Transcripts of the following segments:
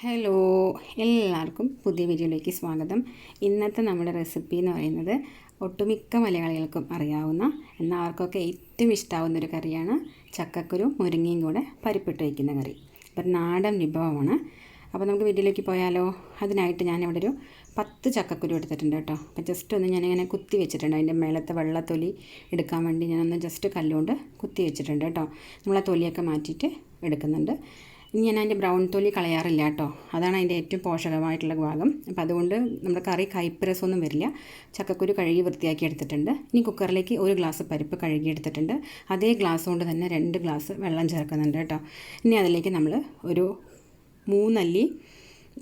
Hello എല്ലാവർക്കും പുതിയ വീഡിയോയിലേക്ക് സ്വാഗതം. ഇന്നത്തെ നമ്മുടെ റെസിപ്പി എന്ന് പറയുന്നത് ഒട്ടുമിക്ക മലയാളികൾക്കും അറിയാവുന്ന എന്നാൽ അവർക്കൊക്കെ ഏറ്റവും ഇഷ്ടമാവുന്ന ഒരു കറിയാണ് ചക്കക്കുരു മുരിങ്ങയും കൂടെ പരിപ്പിട്ട് വയ്ക്കുന്ന കറി. ഒരു നാടൻ വിഭവമാണ്. അപ്പോൾ നമുക്ക് വീട്ടിലേക്ക് പോയാലോ? അതിനായിട്ട് ഞാനിവിടെ ഒരു പത്ത് ചക്കക്കുരു എടുത്തിട്ടുണ്ട് കേട്ടോ. അപ്പോൾ ജസ്റ്റ് ഒന്ന് ഞാനിങ്ങനെ കുത്തി വെച്ചിട്ടുണ്ട്. അതിന്റെ മേളത്തെ വെള്ളത്തൊലി എടുക്കാൻ വേണ്ടി ഞാനൊന്ന് ജസ്റ്റ് കല്ലുകൊണ്ട് കുത്തി വെച്ചിട്ടുണ്ട് കേട്ടോ. നമ്മളെ തൊലിയൊക്കെ മാറ്റിയിട്ട് എടുക്കുന്നുണ്ട്. ഇനി ഞാൻ അതിന്റെ ബ്രൗൺ തൊലി കളയാറില്ല കേട്ടോ. അതാണ് അതിന്റെ ഏറ്റവും പോഷകമായിട്ടുള്ള ഭാഗം. അപ്പോൾ അതുകൊണ്ട് നമ്മുടെ കറി കൈപ്പരസമൊന്നും വരില്ല. ചക്കക്കുരു കഴുകി വൃത്തിയാക്കി എടുത്തിട്ടുണ്ട്. ഇനി കുക്കറിലേക്ക് ഒരു ഗ്ലാസ് പരിപ്പ് കഴുകി എടുത്തിട്ടുണ്ട്. അതേ ഗ്ലാസ് കൊണ്ട് തന്നെ രണ്ട് ഗ്ലാസ് വെള്ളം ചേർക്കുന്നുണ്ട് കേട്ടോ. ഇനി അതിലേക്ക് നമ്മൾ ഒരു മൂന്നല്ലി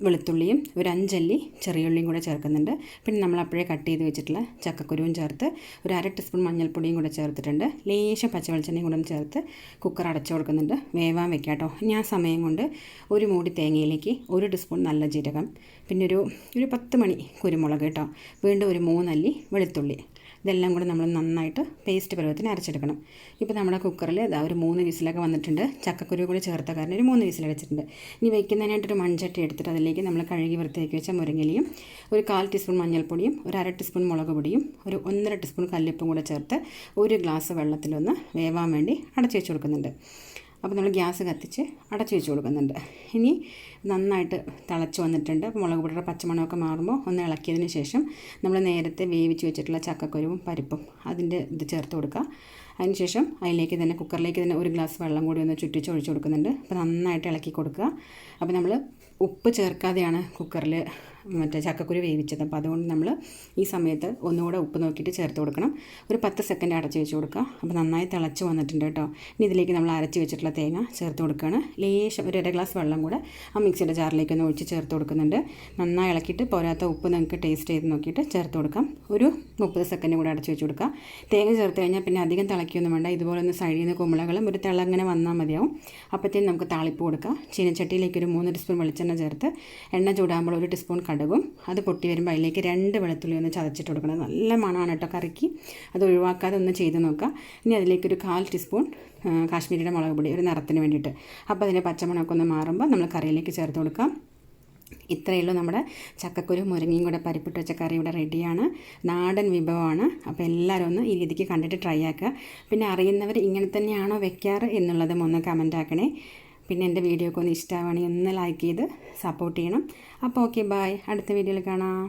വെളുത്തുള്ളിയും ഒരു അഞ്ചല്ലി ചെറിയുള്ളിയും കൂടെ ചേർക്കുന്നുണ്ട്. പിന്നെ നമ്മൾ അപ്പോഴേ കട്ട് ചെയ്ത് വെച്ചിട്ടുള്ള ചക്കക്കുരുവും ചേർത്ത് ഒരു അര ടീസ്പൂൺ മഞ്ഞൾപ്പൊടിയും കൂടെ ചേർത്തിട്ടുണ്ട്. ലേശം പച്ചവെളിച്ചെണ്ണയും കൂടെ ചേർത്ത് കുക്കർ അടച്ചു കൊടുക്കുന്നുണ്ട്. വേവാൻ വെക്കാം കേട്ടോ. ഞാൻ സമയം കൊണ്ട് ഒരു മൂടി തേങ്ങയിലേക്ക് ഒരു ടീസ്പൂൺ നല്ല ജീരകം പിന്നെ ഒരു ഒരു പത്ത് മണി കുരുമുളക് കേട്ടോ. വീണ്ടും ഒരു മൂന്നല്ലി വെളുത്തുള്ളി. ഇതെല്ലാം കൂടി നമ്മൾ നന്നായിട്ട് പേസ്റ്റ് പരുവത്തിന് അരച്ചെടുക്കണം. ഇപ്പോൾ നമ്മുടെ കുക്കറിൽ ഇതാ ഒരു മൂന്ന് വിസിലൊക്കെ വന്നിട്ടുണ്ട്. ചക്കക്കുരു കൂടി ചേർത്ത കാരണം ഒരു മൂന്ന് വിസിൽ വെച്ചിട്ടുണ്ട്. ഇനി വയ്ക്കുന്നതിനായിട്ടൊരു മൺചട്ടി എടുത്തിട്ട് അതിലേക്ക് നമ്മൾ കഴുകി വൃത്തിയാക്കി വെച്ച മുരിങ്ങലിയും ഒരു കാൽ ടീസ്പൂൺ മഞ്ഞൾപ്പൊടിയും ഒരു അര ടീസ്പൂൺ മുളക് പൊടിയും ഒരു ഒന്നര ടീസ്പൂൺ കല്ലിപ്പും കൂടെ ചേർത്ത് ഒരു ഗ്ലാസ് വെള്ളത്തിലൊന്ന് വേവാൻ വേണ്ടി അടച്ചു വെച്ച് കൊടുക്കുന്നുണ്ട്. അപ്പോൾ നമ്മൾ ഗ്യാസ് കത്തിച്ച് അടച്ചു വെച്ച് കൊടുക്കുന്നുണ്ട്. ഇനി നന്നായിട്ട് തിളച്ച് വന്നിട്ടുണ്ട്. അപ്പോൾ മുളക് പൊടിയുടെ പച്ചമണമൊക്കെ മാറുമ്പോൾ ഒന്ന് ഇളക്കിയതിന് ശേഷം നമ്മൾ നേരത്തെ വേവിച്ച് വെച്ചിട്ടുള്ള ചക്കക്കുരുവും പരിപ്പും അതിന്റെ ഇത് ചേർത്ത് കൊടുക്കുക. അതിനുശേഷം അതിലേക്ക് തന്നെ കുക്കറിലേക്ക് തന്നെ ഒരു ഗ്ലാസ് വെള്ളം കൂടി ഒന്ന് ചുറ്റിച്ച് ഒഴിച്ച് കൊടുക്കുന്നുണ്ട്. അപ്പോൾ നന്നായിട്ട് ഇളക്കി കൊടുക്കുക. അപ്പോൾ നമ്മൾ ഉപ്പ് ചേർക്കാതെയാണ് കുക്കറിൽ മറ്റേ ചക്കക്കുരു വേവിച്ചത്. അപ്പോൾ അതുകൊണ്ട് നമ്മൾ ഈ സമയത്ത് ഒന്നുകൂടെ ഉപ്പ് നോക്കിയിട്ട് ചേർത്ത് കൊടുക്കണം. ഒരു പത്ത് സെക്കൻഡ് അടച്ച് വെച്ച് കൊടുക്കുക. അപ്പോൾ നന്നായി തിളച്ച് വന്നിട്ടുണ്ട് കേട്ടോ. ഇനി ഇതിലേക്ക് നമ്മൾ അരച്ച് വെച്ചിട്ടുള്ള തേങ്ങ ചേർത്ത് കൊടുക്കുകയാണ്. ലേശം ഒരു അര ഗ്ലാസ് വെള്ളം കൂടെ ആ മിക്സിയുടെ ജാറിലേക്ക് ഒന്ന് ഒഴിച്ച് ചേർത്ത് കൊടുക്കുന്നുണ്ട്. നന്നായി ഇളക്കിയിട്ട് പോരാത്ത ഉപ്പ് നിങ്ങൾക്ക് ടേസ്റ്റ് ചെയ്ത് നോക്കിയിട്ട് ചേർത്ത് കൊടുക്കാം. ഒരു മുപ്പത് സെക്കൻഡ് കൂടെ അടച്ച് വെച്ച് കൊടുക്കുക. തേങ്ങ ചേർത്ത് കഴിഞ്ഞാൽ പിന്നെ അധികം തിളക്കിയൊന്നും വേണ്ട. ഇതുപോലെ ഒന്ന് സൈഡിൽ നിന്ന് കുമ്പളകളും ഒരു തിളങ്ങനെ വന്നാൽ മതിയാവും. അപ്പോഴത്തേക്കും നമുക്ക് താളിപ്പ് കൊടുക്കാം. ചീനച്ചട്ടിയിലേക്ക് ഒരു മൂന്ന് ടീസ്പൂൺ വെളിച്ചെണ്ണ ചേർത്ത് എണ്ണ ചൂടാകുമ്പോൾ ഒരു ടീസ്പൂൺ കടുകും അത് പൊട്ടി വരുമ്പോൾ അതിലേക്ക് രണ്ട് വെളുത്തുള്ളി ഒന്ന് ചതച്ചിട്ട് കൊടുക്കണം. നല്ല മണമാണ് കേട്ടോ കറിക്ക്. അത് ഒഴിവാക്കാതെ ഒന്ന് ചെയ്ത് നോക്കുക. ഇനി അതിലേക്കൊരു കാൽ ടീസ്പൂൺ കാശ്മീരിയുടെ മുളക് പൊടി ഒരു നിറത്തിന് വേണ്ടിയിട്ട്. അപ്പോൾ അതിന്റെ പച്ചമുളകൊക്കെ ഒന്ന് മാറുമ്പോൾ നമ്മൾ കറിയിലേക്ക് ചേർത്ത് കൊടുക്കാം ഇത്രയേ ഉള്ളൂ നമ്മുടെ ചക്കക്കുരു മുരിങ്ങയും കൂടെ പരിപ്പിട്ട് വെച്ച കറി ഇവിടെ റെഡിയാണ്. നാടൻ വിഭവമാണ്. അപ്പോൾ എല്ലാവരും ഒന്ന് ഈ രീതിക്ക് കണ്ടിട്ട് ട്രൈ ആക്കുക. പിന്നെ അറിയുന്നവർ ഇങ്ങനെ തന്നെയാണോ വെക്കാറ് എന്നുള്ളതും ഒന്ന് കമന്റ് ആക്കണേ. പിന്നെ എന്റെ വീഡിയോ ഒക്കെ ഒന്ന് ഇഷ്ടമാവുകയാണെങ്കിൽ ഒന്ന് ലൈക്ക് ചെയ്ത് സപ്പോർട്ട് ചെയ്യണം. അപ്പോൾ ഓക്കെ ബായ് അടുത്ത വീഡിയോയിൽ കാണാം.